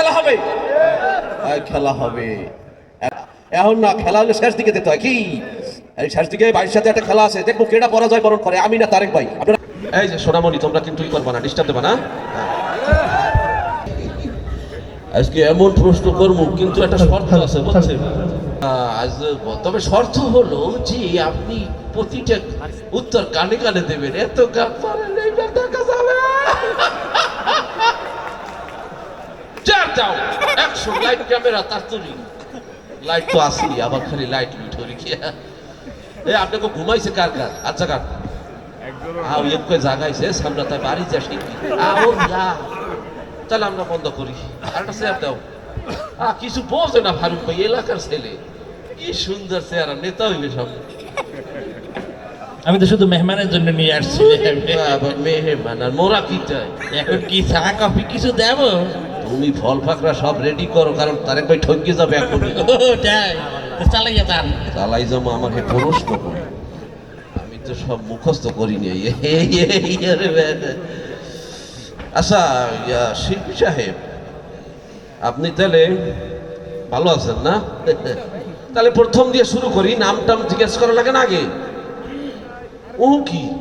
খেলা হবে। খেলা হবে। এখন না খেলা হলে শেষ দিকে দিতে হয়। কি? শেষ দিকে ভাইয়ের সাথে একটা খেলা আছে। দেখব কেডা পরাজয় বরণ করে। আমি না তারেক ভাই। আপনারা এই যে সোনামণি তোমরা কিন্তু ই করবা না ডিস্টার্ব দেবা না। আজকে এমন প্রশ্ন করব কিন্তু একটা শর্ত আছে বুঝছেন? আজ তবে শর্ত হলো যে আপনি প্রতিটা উত্তর কানে কানে দেবেন। এত গান পারেন এইবার দেখা যাবে যাও। যাও একশো লাইট ক্যামেরা তার তৈরি লাইট তো আসি আবার খালি লাইট হরি কি এ আপনাকে ঘুমাইছে কার কার? আচ্ছা কার? আও এক করে জাগাইছে সামনে তাই বাড়ি যাসি আও যা তাহলে আমরা বন্ধ করি। আরেকটা চেয়ার দাও। আ কিছু বোঝে না ফারুক ভাই এলাকার ছেলে। কি সুন্দর চেয়ার নেতা হইবে সব আমি তো শুধু মেহমানের জন্য নিয়ে আসছি। আবার মেহে মানার মোরা কি চাই এখন কি চা কফি কিছু দেব? তুমি ফল ফাকরা সব রেডি করো কারণ তারেক ভাই ঠকে যাবে চালাইয়া যান তালাই জমা আমাকে প্রশ্ন করে। আমি তো সব মুখস্থ করিনি। আচ্ছা ইয়া, শিল্পী সাহেব আপনি তাহলে ভালো আছেন না? তাহলে প্রথম দিয়ে শুরু করি নাম টাম জিজ্ঞেস করা লাগে না আগে? ও কি।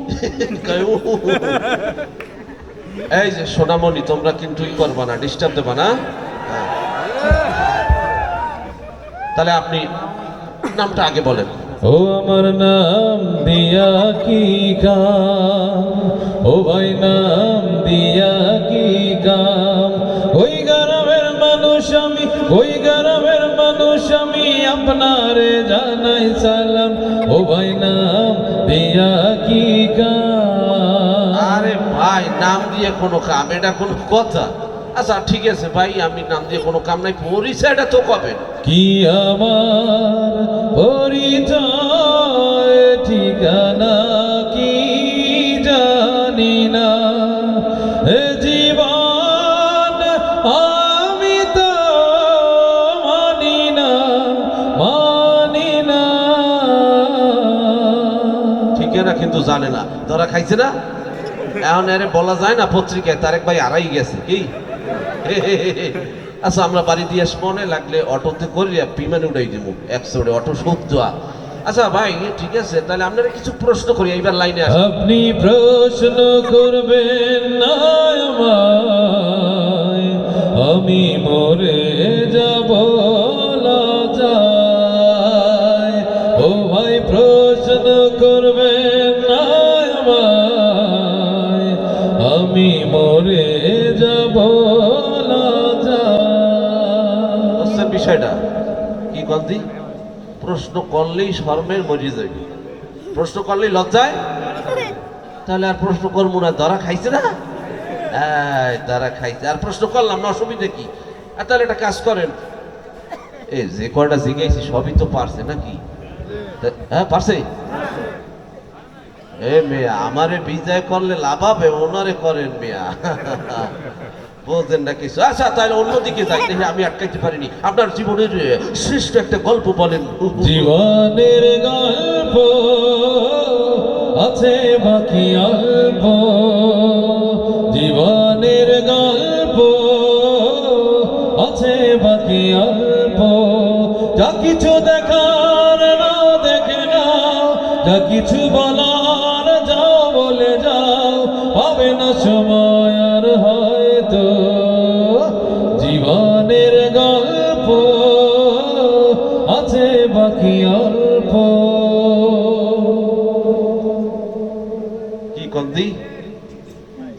এই যে সোনামণি, তোমরা কিন্তু ই করবা না ডিস্টার্ব দেবা না। হ্যাঁ। তাহলে আপনি নামটা আগে বলেন। ও আমার নাম দিয়া কি কাম? ও ভাই, নাম দিয়া কি কাম? ওই গ্রামের মানুষ আমি, ওই গ্রামের মানুষ আমি, আপনারে জানাই সালাম। ও ভাই, নাম দিয়া কি কাম? ভাই নাম দিয়ে কোনো কাম এটা কোনো কথা। আচ্ছা ঠিক আছে ভাই আমি নাম দিয়ে কোনো কাম নাই পরিচয়টা তো কবে? কি আমার পরিচয় ঠিকানা কি জানি না। জীবন আমি তো মানি না মানি না। ঠিক কিন্তু জানে না। তোরা খাইছে না? এখন আরে বলা যায় না পত্রিকায়, তারেক ভাই হারাই গেছে, কি? আচ্ছা আমরা বাড়ি দিয়ে মনে লাগলে অটোতে করি বিমানে উড়াই দিব একশোটে অটো সহ্য আচ্ছা ভাই, ঠিক আছে, তাহলে আপনারা কিছু প্রশ্ন করি, এইবার লাইনে আপনি প্রশ্ন করবেন না আমি মরে যাব ও ভাই, প্রশ্ন করবেন না আমি মরে যাব বিষয়টা। কি কন্দি প্রশ্ন করলেই শর্মের মজি যাবে। প্রশ্ন করলেই লজ্জায়? তাহলে আর প্রশ্ন করব না ধরা খাইছে না? এই ধরা খাইছে। আর প্রশ্ন করলাম না, অসুবিধা কি? আর তাহলে একটা কাজ করেন। এ যে কয়টা জিজ্ঞেসি, সবই তো পারছে নাকি? হ্যাঁ পারছে? এ মেয়া, আমারে বিজয় করলে লাভ হবে, ওনারে করেন মেয়া। বোঝেন না কিছু আচ্ছা তাহলে অন্যদিকে যাই, দেখে আমি আটকাইতে পারিনি। আপনার জীবনের শ্রেষ্ঠ একটা গল্প বলেন। জীবনের গল্প আছে বাকি অল্প। জীবনের গল্প আছে বাকি অল্প। যা কিছু দেখার না, দেখে না যা কিছু বলার পাবে সময় আর হয়তো জীবনের গল্প আছে বাকি অল্প। কি কন্দি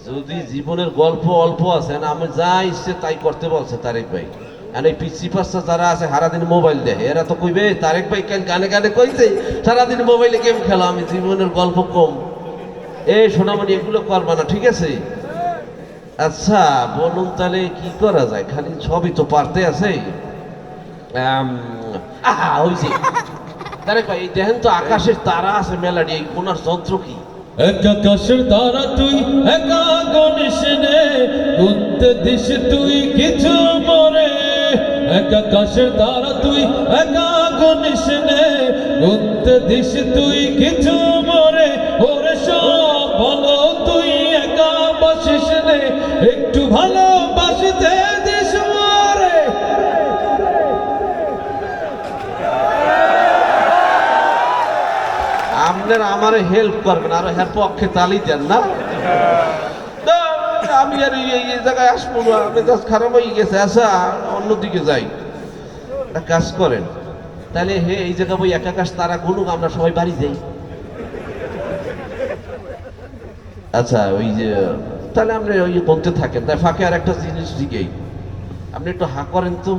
যদি জীবনের গল্প অল্প আছে না, আমি যা ইচ্ছে তাই করতে বলছে তারেক ভাই। আর এই পিসি পাঁচটা যারা আছে, সারাদিন মোবাইল দেখে, এরা তো কইবে, তারেক ভাই কেন গানে গানে কইছে, সারাদিন মোবাইলে গেম খেলা, আমি জীবনের গল্প কম। এ সোনামণি, এগুলো করবা না, ঠিক আছে? আচ্ছা বলুন তাহলে কি করা যায়? খালি সবই তো পারতে আছে। এই আকাশের এই তুই দিস তুই কিছু মরে। ওরে ভালোবাসিতে দিস মারে। আমার হেল্প করবেন, আর হ্যাঁ পক্ষে তালি দেন না। আমি আর এই জায়গায় আসব না, মেজাজ খারাপ হয়ে গেছে আসা অন্যদিকে যাই। কাজ করেন, তাহলে হে, এই জায়গা বই এক আকাশ তারা গুলুক আমরা সবাই বাড়ি যাই। আচ্ছা ওই যে তাহলে আপনি ওই বলতে থাকেন। তাই ফাঁকে আর একটা জিনিস দিকেই আপনি একটু হা করেন তো।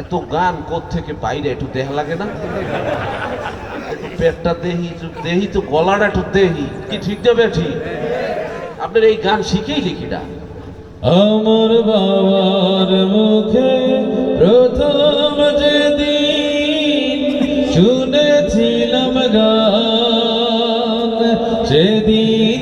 এত গান থেকে বাইরে, একটু দেহ লাগে না? পেটটা দেহি দেহি তো, গলাটা একটু দেহি। কি ঠিক না বেঠি? আপনার এই গান শিখেই লিখিটা আমার বাবার মুখে প্রথম যেদিন শুনেছিলাম গান, সেদিন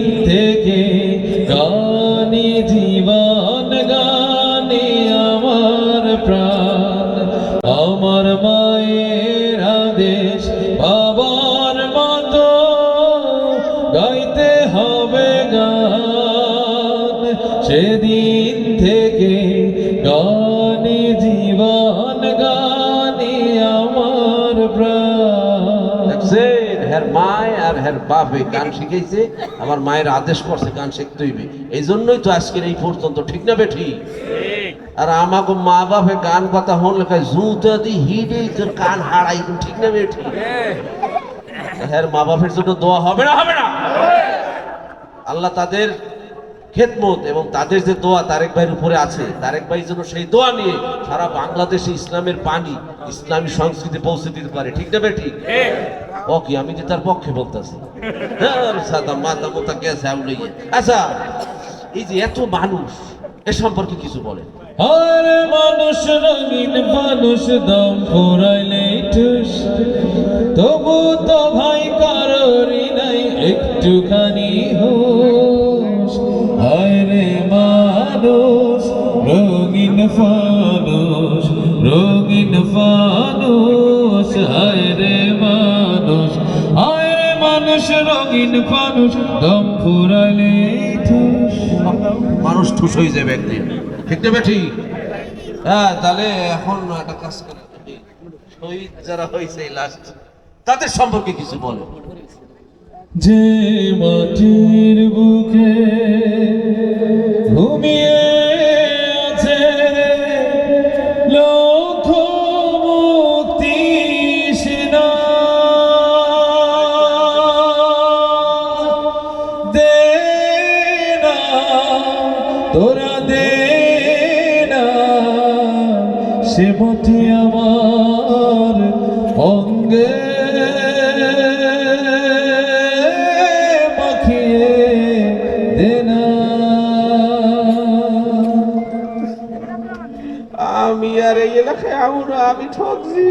সেদিন থেকে গানে জীবন গানে আমার প্রাণ। হ্যার মায় আর হ্যার বাপে গান শিখেছে আমার মায়ের আদেশ করছে গান শিখতে হইবে। এই জন্যই তো আজকের এই পর্যন্ত ঠিক না বেঠি আর আমাকে মা বাপে গান কথা হন লেখায় জুতা দি হিডেই তোর কান হারাই ঠিক না বেঠি হ্যাঁ। মা বাপের জন্য দোয়া হবে না হবে না? আল্লাহ তাদের খেদমত এবং তাদের যে দোয়া তারেক ভাইয়ের উপরে আছে তারেক ভাই যেন সেই দোয়া নিয়ে সারা বাংলাদেশে ইসলামের পানি ইসলামী সংস্কৃতি পৌঁছে দিতে পারে। ঠিক না বেটি ও কি আমি যে তার পক্ষে বলতেছি। মোতা গেছে আউলিয়ে আচ্ছা এই যে এত মানুষ এ সম্পর্কে কিছু বলেন। আর মানুষ রঙিন মানুষ দম ফুরাইলে তবু তো ভাই কারোরই নাই একটুখানি ফানুষ হায় রে মানুষ হায় রে মানুষ রঙিন ফানুষ দম ফুরাইলে ঠুস। মানুষ ঠুস হয়ে যাবে একদিন। ঠিক না বেঠি? হ্যাঁ তাহলে এখন একটা কাজ করে। শহীদ যারা হয়েছে লাস্ট তাদের সম্পর্কে কিছু বলো। যে মাটির বুকে সে পথে আমার অঙ্গে মাখিয়ে দে না আমি আর এই এলাকায় আমরা আমি ঠকছি